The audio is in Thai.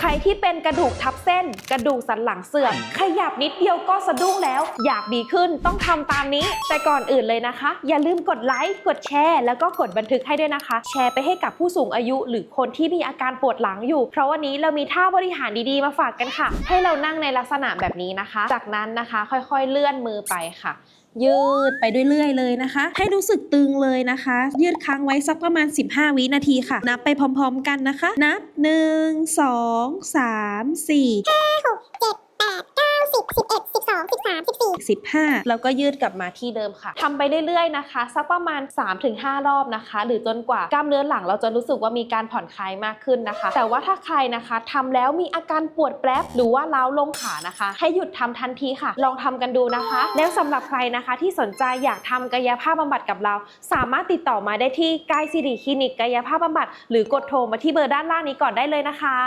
ใครที่เป็นกระดูกทับเส้น กระดูกสันหลังเสื่อมขยับนิดเดียวก็สะดุ้งแล้ว อยากดีขึ้นต้องทำตามนี้ แต่ก่อนอื่นเลยนะคะ อย่าลืมกดไลค์กดแชร์แล้วก็กดบันทึกให้ด้วยนะคะ แชร์ไปให้กับผู้สูงอายุ หรือคนที่มีอาการปวดหลังอยู่ เพราะวันนี้เรามีท่าบริหารดีๆมาฝากกันค่ะ ให้เรานั่งในลักษณะแบบนี้นะคะ จากนั้นนะคะ ค่อยๆเลื่อนมือไปค่ะ ยืดไปเรื่อยๆเลยนะคะ ให้รู้สึกตึงเลยนะคะ ยืดค้างไว้สักประมาณ 15 วินาทีค่ะ นับไปพร้อม ๆ กันนะคะ นับ 1 2 3 4 5 6 7 45 แล้วก็ยืดกลับมาที่เดิมค่ะ ทำไปเรื่อยๆนะคะ สักประมาณ 3-5 รอบนะคะ หรือจนกว่ากล้ามเนื้อหลังเราจะรู้สึกว่ามีการผ่อนคลายมากขึ้นนะคะ แต่ว่าถ้าใครนะคะ ทำแล้วมีอาการปวดแปลบหรือว่าเล้าลงขานะคะ ให้หยุดทำทันทีค่ะ ลองทำกันดูนะคะ แล้วสำหรับใครนะคะที่สนใจอยากทำกายภาพบำบัดกับเรา สามารถติดต่อมาได้ที่กายสิริคลินิกกายภาพบำบัด หรือกดโทรมาที่เบอร์ด้านล่างนี้ก่อนได้เลยนะคะ